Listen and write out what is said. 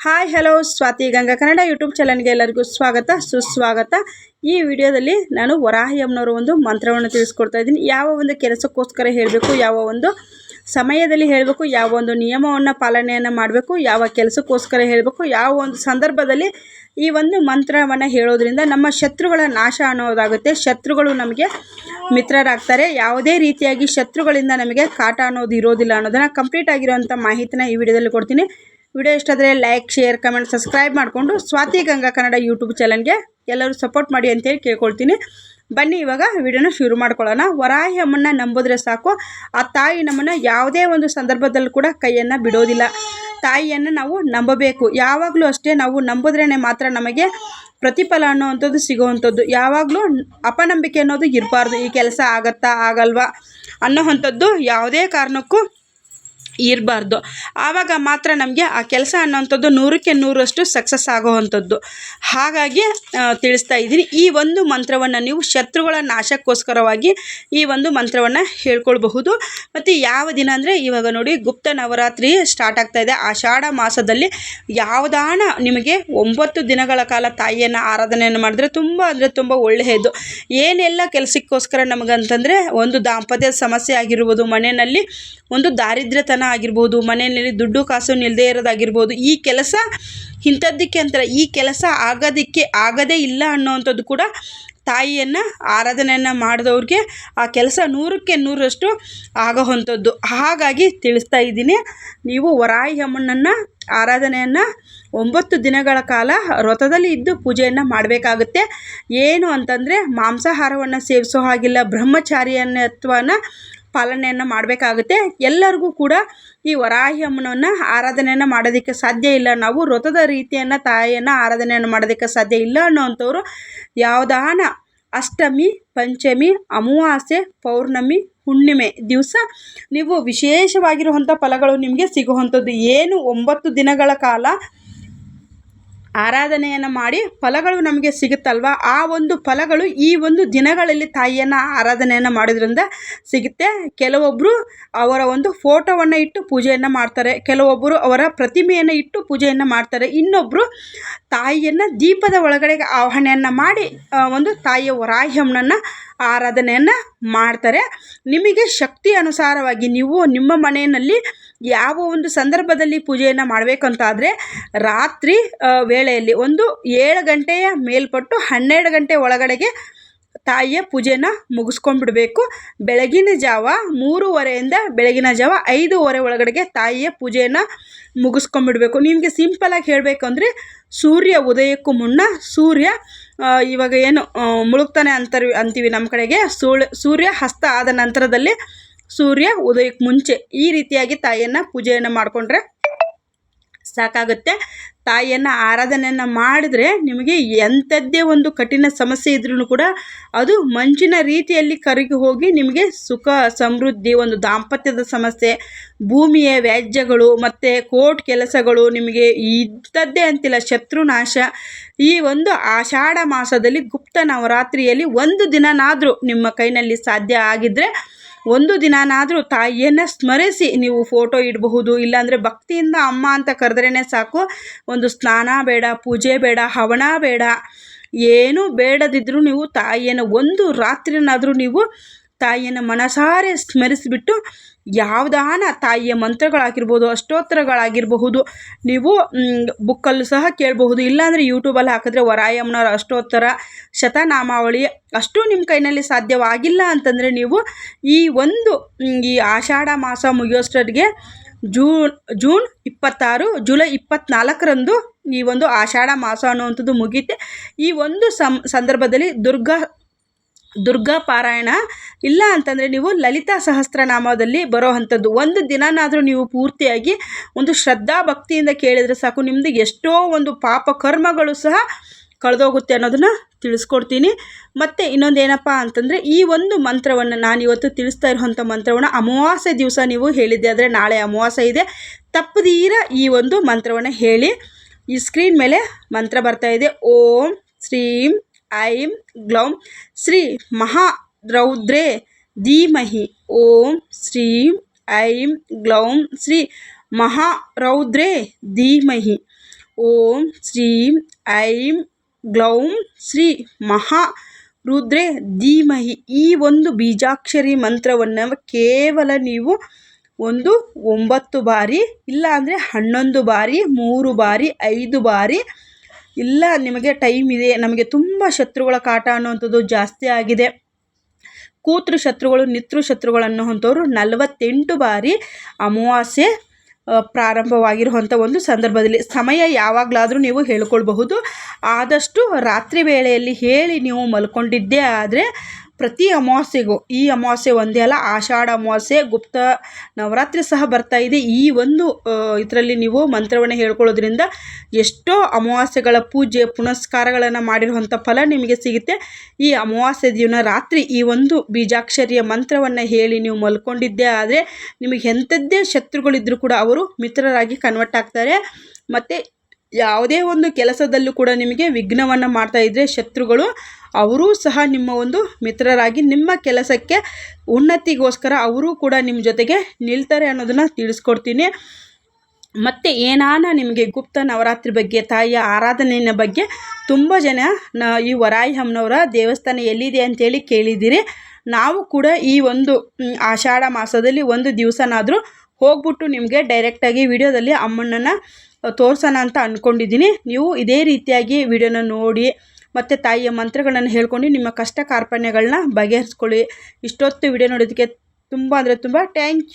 Hi hello Swathi Ganga Kannada YouTube ಚಾನಲ್ಗೆ ಎಲ್ಲರಿಗೂ ಸ್ವಾಗತ, ಸುಸ್ವಾಗತ. ಈ ವಿಡಿಯೋದಲ್ಲಿ ನಾನು ವರಾಹಿ ಅಮ್ಮನವರ ಒಂದು ಮಂತ್ರವನ್ನು ತಿಳಿಸ್ಕೊಡ್ತಾ ಇದ್ದೀನಿ. ಯಾವ ಒಂದು ಕೆಲಸಕ್ಕೋಸ್ಕರ ಹೇಳಬೇಕು, ಯಾವ ಒಂದು ಸಮಯದಲ್ಲಿ ಹೇಳಬೇಕು, ಯಾವ ಒಂದು ನಿಯಮವನ್ನು ಪಾಲನೆಯನ್ನು ಮಾಡಬೇಕು, ಯಾವ ಕೆಲಸಕ್ಕೋಸ್ಕರ ಹೇಳಬೇಕು, ಯಾವ ಒಂದು ಸಂದರ್ಭದಲ್ಲಿ ಈ ಒಂದು ಮಂತ್ರವನ್ನು ಹೇಳೋದ್ರಿಂದ ನಮ್ಮ ಶತ್ರುಗಳ ನಾಶ ಅನ್ನೋದಾಗುತ್ತೆ. ಶತ್ರುಗಳು ನಮಗೆ ಮಿತ್ರರಾಗ್ತಾರೆ. ಯಾವುದೇ ರೀತಿಯಾಗಿ ಶತ್ರುಗಳಿಂದ ನಮಗೆ ಕಾಟ ಅನ್ನೋದು ಇರೋದಿಲ್ಲ ಅನ್ನೋದನ್ನು ಕಂಪ್ಲೀಟ್ ಆಗಿರೋವಂಥ ಮಾಹಿತಿನ ಈ ವಿಡಿಯೋದಲ್ಲಿ ಕೊಡ್ತೀನಿ. ವಿಡಿಯೋ ಇಷ್ಟ ಆದರೆ ಲೈಕ್ ಶೇರ್ ಕಮೆಂಟ್ ಸಬ್ಸ್ಕ್ರೈಬ್ ಮಾಡಿಕೊಂಡು ಸ್ವಾತಿ ಗಂಗಾ ಕನ್ನಡ ಯೂಟ್ಯೂಬ್ ಚಾನಲ್ಗೆ ಎಲ್ಲರೂ ಸಪೋರ್ಟ್ ಮಾಡಿ ಅಂತೇಳಿ ಕೇಳ್ಕೊಳ್ತೀನಿ. ಬನ್ನಿ ಇವಾಗ ವಿಡಿಯೋನ ಶುರು ಮಾಡ್ಕೊಳ್ಳೋಣ. ವರಾಹಿ ಅಮ್ಮನ್ನ ನಂಬಿದ್ರೆ ಸಾಕು. ಆ ತಾಯಿ ನಮ್ಮನ್ನು ಯಾವುದೇ ಒಂದು ಸಂದರ್ಭದಲ್ಲೂ ಕೂಡ ಕೈಯನ್ನು ಬಿಡೋದಿಲ್ಲ. ತಾಯಿಯನ್ನು ನಾವು ನಂಬಬೇಕು. ಯಾವಾಗಲೂ ಅಷ್ಟೇ ನಾವು ನಂಬಿದ್ರೇ ಮಾತ್ರ ನಮಗೆ ಪ್ರತಿಫಲ ಅನ್ನೋವಂಥದ್ದು ಸಿಗೋವಂಥದ್ದು. ಯಾವಾಗಲೂ ಅಪನಂಬಿಕೆ ಅನ್ನೋದು ಇರಬಾರ್ದು. ಈ ಕೆಲಸ ಆಗತ್ತಾ ಆಗಲ್ವಾ ಅನ್ನೋವಂಥದ್ದು ಯಾವುದೇ ಕಾರಣಕ್ಕೂ ಇರಬಾರ್ದು. ಆವಾಗ ಮಾತ್ರ ನಮಗೆ ಆ ಕೆಲಸ ಅನ್ನೋವಂಥದ್ದು ನೂರಕ್ಕೆ ನೂರಷ್ಟು ಸಕ್ಸಸ್ ಆಗೋವಂಥದ್ದು. ಹಾಗಾಗಿ ತಿಳಿಸ್ತಾ ಇದ್ದೀನಿ. ಈ ಒಂದು ಮಂತ್ರವನ್ನು ನೀವು ಶತ್ರುಗಳ ನಾಶಕ್ಕೋಸ್ಕರವಾಗಿ ಈ ಒಂದು ಮಂತ್ರವನ್ನು ಹೇಳ್ಕೊಳ್ಬಹುದು. ಮತ್ತು ಯಾವ ದಿನ ಅಂದರೆ ಇವಾಗ ನೋಡಿ ಗುಪ್ತ ನವರಾತ್ರಿ ಸ್ಟಾರ್ಟ್ ಆಗ್ತಾ ಇದೆ. ಆಷಾಢ ಮಾಸದಲ್ಲಿ ಯಾವುದಾನ ನಿಮಗೆ ಒಂಬತ್ತು ದಿನಗಳ ಕಾಲ ತಾಯಿಯನ್ನು ಆರಾಧನೆಯನ್ನು ಮಾಡಿದ್ರೆ ತುಂಬ ಅಂದರೆ ತುಂಬ ಒಳ್ಳೆಯದು. ಏನೆಲ್ಲ ಕೆಲಸಕ್ಕೋಸ್ಕರ ನಮಗಂತಂದರೆ ಒಂದು ದಾಂಪತ್ಯ ಸಮಸ್ಯೆ ಆಗಿರ್ಬೋದು ಮನೆಯಲ್ಲಿ ಒಂದು ದಾರಿದ್ರ್ಯತನ ಆಗಿರ್ಬೋದು, ಮನೆಯಲ್ಲಿ ದುಡ್ಡು ಕಾಸು ನಿಲ್ಲದೇ ಇರೋದಾಗಿರ್ಬೋದು, ಈ ಕೆಲಸ ಇಂಥದ್ದಕ್ಕೆ ಅಂತಾರೆ. ಈ ಕೆಲಸ ಆಗೋದಕ್ಕೆ ಆಗದೇ ಇಲ್ಲ ಅನ್ನೋವಂಥದ್ದು ಕೂಡ ತಾಯಿಯನ್ನು, ಆರಾಧನೆಯನ್ನು ಮಾಡಿದವ್ರಿಗೆ ಆ ಕೆಲಸ ನೂರಕ್ಕೆ ನೂರಷ್ಟು ಆಗೋವಂಥದ್ದು. ಹಾಗಾಗಿ ತಿಳಿಸ್ತಾ ಇದ್ದೀನಿ, ನೀವು ವರಾಯಿ ಅಮ್ಮನನ್ನು, ಆರಾಧನೆಯನ್ನು ಒಂಬತ್ತು ದಿನಗಳ ಕಾಲ ವ್ರತದಲ್ಲಿ ಇದ್ದು ಪೂಜೆಯನ್ನು ಮಾಡಬೇಕಾಗುತ್ತೆ. ಏನು ಅಂತಂದರೆ, ಮಾಂಸಾಹಾರವನ್ನು ಸೇವಿಸೋ ಹಾಗಿಲ್ಲ ಬ್ರಹ್ಮಚಾರಿಯತ್ವನ ಪಾಲನೆಯನ್ನು ಮಾಡಬೇಕಾಗುತ್ತೆ. ಎಲ್ಲರಿಗೂ ಕೂಡ ಈ ವರಾಹಿ ಅಮ್ಮನನ್ನು ಆರಾಧನೆಯನ್ನು ಮಾಡೋದಕ್ಕೆ ಸಾಧ್ಯ ಇಲ್ಲ. ನಾವು ವ್ರತದ ರೀತಿಯನ್ನು, ತಾಯಿಯನ್ನು ಆರಾಧನೆಯನ್ನು ಮಾಡೋದಕ್ಕೆ ಸಾಧ್ಯ ಇಲ್ಲ ಅನ್ನೋವಂಥವ್ರು ಯಾವುದಾನ ಅಷ್ಟಮಿ, ಪಂಚಮಿ, ಅಮಾವಾಸ್ಯೆ, ಪೌರ್ಣಮಿ, ಹುಣ್ಣಿಮೆ ದಿವಸ ನೀವು ವಿಶೇಷವಾಗಿರುವಂಥ ಫಲಗಳು ನಿಮಗೆ ಸಿಗುವಂಥದ್ದು. ಏನು ಒಂಬತ್ತು ದಿನಗಳ ಕಾಲ ಆರಾಧನೆಯನ್ನು ಮಾಡಿ ಫಲಗಳು ನಮಗೆ ಸಿಗುತ್ತಲ್ವ? ಆ ಒಂದು ಫಲಗಳು ಈ ಒಂದು ದಿನಗಳಲ್ಲಿ ತಾಯಿಯನ್ನು ಆರಾಧನೆಯನ್ನು ಮಾಡೋದ್ರಿಂದ ಸಿಗುತ್ತೆ. ಕೆಲವೊಬ್ಬರು ಅವರ ಒಂದು ಫೋಟೋವನ್ನು ಇಟ್ಟು ಪೂಜೆಯನ್ನು ಮಾಡ್ತಾರೆ. ಕೆಲವೊಬ್ಬರು ಅವರ ಪ್ರತಿಮೆಯನ್ನು ಇಟ್ಟು ಪೂಜೆಯನ್ನು ಮಾಡ್ತಾರೆ. ಇನ್ನೊಬ್ಬರು ತಾಯಿಯನ್ನು ದೀಪದ ಒಳಗಡೆ ಆವಾಹನೆಯನ್ನು ಮಾಡಿ ಒಂದು ತಾಯಿಯ ವರಾಹ್ಯಮ್ಮನನ್ನು ಆರಾಧನೆಯನ್ನು ಮಾಡ್ತಾರೆ. ನಿಮಗೆ ಶಕ್ತಿ ಅನುಸಾರವಾಗಿ ನೀವು ನಿಮ್ಮ ಮನೆಯಲ್ಲಿ ಯಾವ ಒಂದು ಸಂದರ್ಭದಲ್ಲಿ ಪೂಜೆಯನ್ನು ಮಾಡಬೇಕಂತಾದರೆ ರಾತ್ರಿ ವೇಳೆಯಲ್ಲಿ ಒಂದು ಏಳು ಗಂಟೆಯ ಮೇಲ್ಪಟ್ಟು ಹನ್ನೆರಡು ಗಂಟೆ ಒಳಗಡೆಗೆ ತಾಯಿಯ ಪೂಜೆನ ಮುಗಿಸ್ಕೊಂಡ್ಬಿಡಬೇಕು. ಬೆಳಗಿನ ಜಾವ ಮೂರುವರೆಯಿಂದ ಬೆಳಗಿನ ಜಾವ ಐದೂವರೆ ಒಳಗಡೆಗೆ ತಾಯಿಯ ಪೂಜೆಯನ್ನು ಮುಗಿಸ್ಕೊಂಡ್ಬಿಡಬೇಕು. ನಿಮಗೆ ಸಿಂಪಲಾಗಿ ಹೇಳಬೇಕು ಅಂದರೆ ಸೂರ್ಯ ಉದಯಕ್ಕೂ ಮುನ್ನ ಸೂರ್ಯ ಇವಾಗ ಏನು ಮುಳುಗ್ತಾನೆ ಅಂತ ಅಂತೀವಿ ನಮ್ಮ ಕಡೆಗೆ. ಸೂಳ್, ಸೂರ್ಯ ಹಸ್ತ ಆದ ನಂತರದಲ್ಲಿ ಸೂರ್ಯ ಉದಯಕ್ಕೆ ಮುಂಚೆ ಈ ರೀತಿಯಾಗಿ ತಾಯಿಯನ್ನು ಪೂಜೆಯನ್ನು ಮಾಡಿಕೊಂಡ್ರೆ ಸಾಕಾಗುತ್ತೆ. ತಾಯಿಯನ್ನು ಆರಾಧನೆಯನ್ನು ಮಾಡಿದ್ರೆ ನಿಮಗೆ ಎಂಥದ್ದೇ ಒಂದು ಕಠಿಣ ಸಮಸ್ಯೆ ಇದ್ರೂ ಕೂಡ ಅದು ಮಂಚಿನ ರೀತಿಯಲ್ಲಿ ಕರಗಿ ಹೋಗಿ ನಿಮಗೆ ಸುಖ, ಸಮೃದ್ಧಿ, ಒಂದು ದಾಂಪತ್ಯದ ಸಮಸ್ಯೆ, ಭೂಮಿಯ ವ್ಯಾಜ್ಯಗಳು ಮತ್ತು ಕೋರ್ಟ್ ಕೆಲಸಗಳು ನಿಮಗೆ ಇದ್ದದ್ದೇ ಅಂತಿಲ್ಲ ಶತ್ರುನಾಶ ಈ ಒಂದು ಆಷಾಢ ಮಾಸದಲ್ಲಿ ಗುಪ್ತ ನವರಾತ್ರಿಯಲ್ಲಿ ಒಂದು ದಿನನಾದರೂ ನಿಮ್ಮ ಕೈನಲ್ಲಿ ಸಾಧ್ಯ ಆಗಿದ್ದರೆ ಒಂದು ದಿನನಾದರೂ ತಾಯಿಯನ್ನು ಸ್ಮರಿಸಿ ನೀವು ಫೋಟೋ ಇಡಬಹುದು, ಇಲ್ಲಾಂದರೆ ಭಕ್ತಿಯಿಂದ ಅಮ್ಮ ಅಂತ ಕರೆದ್ರೇ ಸಾಕು. ಒಂದು ಸ್ನಾನ ಬೇಡ, ಪೂಜೆ ಬೇಡ ಹವಣ ಬೇಡ, ಏನೂ ಬೇಡದಿದ್ದರೂ ನೀವು ತಾಯಿಯನ್ನು ಒಂದು ರಾತ್ರಿನಾದರೂ ನೀವು ತಾಯಿಯನ್ನು ಮನಸಾರೆ ಸ್ಮರಿಸಿಬಿಟ್ಟು ಯಾವುದಾನ ತಾಯಿಯ ಮಂತ್ರಗಳಾಗಿರ್ಬೋದು, ಅಷ್ಟೋತ್ತರಗಳಾಗಿರಬಹುದು, ನೀವು ಬುಕ್ಕಲ್ಲೂ ಸಹ ಕೇಳಬಹುದು. ಇಲ್ಲಾಂದರೆ ಯೂಟ್ಯೂಬಲ್ಲಿ ಹಾಕಿದ್ರೆ ವರಾಯಮ್ಮನವರ ಅಷ್ಟೋತ್ತರ, ಶತನಾಮಾವಳಿ, ಅಷ್ಟು ನಿಮ್ಮ ಕೈನಲ್ಲಿ ಸಾಧ್ಯವಾಗಿಲ್ಲ ಅಂತಂದರೆ ನೀವು ಈ ಒಂದು ಈ ಆಷಾಢ ಮಾಸ ಮುಗಿಯೋಷ್ಟರಿಗೆ ಜೂನ್ ಜೂನ್ ಇಪ್ಪತ್ತಾರು, ಜುಲೈ ಇಪ್ಪತ್ತ್ನಾಲ್ಕರಂದು ಈ ಒಂದು ಆಷಾಢ ಮಾಸ ಅನ್ನುವಂಥದ್ದು ಮುಗೀತೆ. ಈ ಒಂದು ಸಂದರ್ಭದಲ್ಲಿ ದುರ್ಗಾ ದುರ್ಗಾ ಪಾರಾಯಣ. ಇಲ್ಲ ಅಂತಂದರೆ ನೀವು ಲಲಿತಾ ಸಹಸ್ರನಾಮದಲ್ಲಿ ಬರೋ ಅಂಥದ್ದು. ಒಂದು ದಿನನಾದರೂ ನೀವು ಪೂರ್ತಿಯಾಗಿ ಒಂದು ಶ್ರದ್ಧಾ ಭಕ್ತಿಯಿಂದ ಕೇಳಿದರೆ ಸಾಕು. ನಿಮ್ಮದು ಎಷ್ಟೋ ಒಂದು ಪಾಪ ಕರ್ಮಗಳು ಸಹ ಕಳೆದೋಗುತ್ತೆ ಅನ್ನೋದನ್ನು ತಿಳಿಸ್ಕೊಡ್ತೀನಿ. ಮತ್ತು ಇನ್ನೊಂದು ಏನಪ್ಪ ಅಂತಂದರೆ ಈ ಒಂದು ಮಂತ್ರವನ್ನು ನಾನು ಇವತ್ತು ತಿಳಿಸ್ತಾ ಇರುವಂಥ ಮಂತ್ರವನ್ನು ಅಮಾವಾಸ್ಯೆ ದಿವಸ ನೀವು ಹೇಳಿದ್ದೆ. ಆದರೆ ನಾಳೆ ಅಮಾವಾಸ್ಯೆ ಇದೆ. ತಪ್ಪದೀರ ಈ ಒಂದು ಮಂತ್ರವನ್ನು ಹೇಳಿ. ಈ ಸ್ಕ್ರೀನ್ ಮೇಲೆ ಮಂತ್ರ ಬರ್ತಾ ಇದೆ. ಓಂ ಶ್ರೀಂ ಐಂ ಗ್ಲೌಂ ಶ್ರೀ ಮಹಾ ರೌದ್ರೇ ಧೀಮಹಿ. ಓಂ ಶ್ರೀ ಐಂ ಗ್ಲೌಂ ಶ್ರೀ ಮಹಾರೌದ್ರೇ ಧೀಮಹಿ. ಓಂ ಶ್ರೀಂ ಐಂ ಗ್ಲೌಂ ಶ್ರೀ ಮಹಾ ರುದ್ರೆ ಧೀಮಹಿ. ಈ ಒಂದು ಬೀಜಾಕ್ಷರಿ ಮಂತ್ರವನ್ನು ಕೇವಲ ನೀವು ಒಂದು ಒಂಬತ್ತು ಬಾರಿ ಇಲ್ಲ ಅಂದರೆ ಹನ್ನೊಂದು ಬಾರಿ, ಮೂರು ಬಾರಿ, ಐದು ಬಾರಿ ಇಲ್ಲ, ನಿಮಗೆ ಟೈಮ್ ಇದೆ. ನಮಗೆ ತುಂಬ ಶತ್ರುಗಳ ಕಾಟ ಅನ್ನುವಂಥದ್ದು ಜಾಸ್ತಿ ಆಗಿದೆ. ಕೂತೃ ಶತ್ರುಗಳು, ನಿತೃ ಶತ್ರುಗಳು ಅಂಥವ್ರು ನಲವತ್ತೆಂಟು ಬಾರಿ ಅಮಾವಾಸ್ಯೆ ಪ್ರಾರಂಭವಾಗಿರುವಂಥ ಒಂದು ಸಂದರ್ಭದಲ್ಲಿ. ಸಮಯ ಯಾವಾಗಲಾದರೂ ನೀವು ಹೇಳ್ಕೊಳ್ಬಹುದು. ಆದಷ್ಟು ರಾತ್ರಿ ವೇಳೆಯಲ್ಲಿ ಹೇಳಿ ನೀವು ಮಲ್ಕೊಂಡಿದ್ದೇ ಆದರೆ ಪ್ರತಿ ಅಮಾವಾಸ್ಯೆಗೂ, ಈ ಅಮಾವಾಸ್ಯೆ ಒಂದೇ ಅಲ್ಲ, ಆಷಾಢ ಅಮಾವಾಸ್ಯೆ, ಗುಪ್ತ ನವರಾತ್ರಿ ಸಹ ಬರ್ತಾ ಇದೆ. ಈ ಒಂದು ಇದರಲ್ಲಿ ನೀವು ಮಂತ್ರವನ್ನು ಹೇಳ್ಕೊಳ್ಳೋದ್ರಿಂದ ಎಷ್ಟೋ ಅಮಾವಾಸ್ಯೆಗಳ ಪೂಜೆ, ಪುನಸ್ಕಾರಗಳನ್ನು ಮಾಡಿರುವಂಥ ಫಲ ನಿಮಗೆ ಸಿಗುತ್ತೆ. ಈ ಅಮಾವಾಸ್ಯೆ ದಿನ ರಾತ್ರಿ ಈ ಒಂದು ಬೀಜಾಕ್ಷರಿಯ ಮಂತ್ರವನ್ನು ಹೇಳಿ ನೀವು ಮಲ್ಕೊಂಡಿದ್ದೇ ಆದರೆ ನಿಮಗೆ ಎಂಥದ್ದೇ ಶತ್ರುಗಳಿದ್ದರೂ ಕೂಡ ಅವರು ಮಿತ್ರರಾಗಿ ಕನ್ವರ್ಟ್ ಆಗ್ತಾರೆ. ಮತ್ತು ಯಾವುದೇ ಒಂದು ಕೆಲಸದಲ್ಲೂ ಕೂಡ ನಿಮಗೆ ವಿಘ್ನವನ್ನು ಮಾಡ್ತಾ ಇದ್ದರೆ ಶತ್ರುಗಳು, ಅವರೂ ಸಹ ನಿಮ್ಮ ಒಂದು ಮಿತ್ರರಾಗಿ ನಿಮ್ಮ ಕೆಲಸಕ್ಕೆ ಉನ್ನತಿಗೋಸ್ಕರ ಅವರೂ ಕೂಡ ನಿಮ್ಮ ಜೊತೆಗೆ ನಿಲ್ತಾರೆ ಅನ್ನೋದನ್ನು ತಿಳಿಸ್ಕೊಡ್ತೀನಿ. ಮತ್ತು ಏನಾನ ನಿಮಗೆ ಗುಪ್ತ ನವರಾತ್ರಿ ಬಗ್ಗೆ, ತಾಯಿಯ ಆರಾಧನೆಯ ಬಗ್ಗೆ ತುಂಬ ಜನ ನ ಈ ವರಾಯಿ ಹಮ್ಮನವರ ದೇವಸ್ಥಾನ ಎಲ್ಲಿದೆ ಅಂತೇಳಿ ಕೇಳಿದ್ದೀರಿ. ನಾವು ಕೂಡ ಈ ಒಂದು ಆಷಾಢ ಮಾಸದಲ್ಲಿ ಒಂದು ದಿವಸನಾದರೂ ಹೋಗ್ಬಿಟ್ಟು ನಿಮಗೆ ಡೈರೆಕ್ಟಾಗಿ ವಿಡಿಯೋದಲ್ಲಿ ಅಮ್ಮನನ್ನು ತೋರ್ಸೋಣ ಅಂತ ಅಂದ್ಕೊಂಡಿದ್ದೀನಿ ನೀವು ಇದೇ ರೀತಿಯಾಗಿ ವಿಡಿಯೋನ ನೋಡಿ, ಮತ್ತು ತಾಯಿಯ ಮಂತ್ರಗಳನ್ನು ಹೇಳ್ಕೊಂಡು ನಿಮ್ಮ ಕಷ್ಟ ಕಾರ್ಪಣ್ಯಗಳನ್ನ ಬಗೆಹರಿಸ್ಕೊಳ್ಳಿ. ಇಷ್ಟೊತ್ತು ವಿಡಿಯೋ ನೋಡೋದಕ್ಕೆ ತುಂಬ ಅಂದರೆ ತುಂಬ ಟ್ಯಾಂಕ್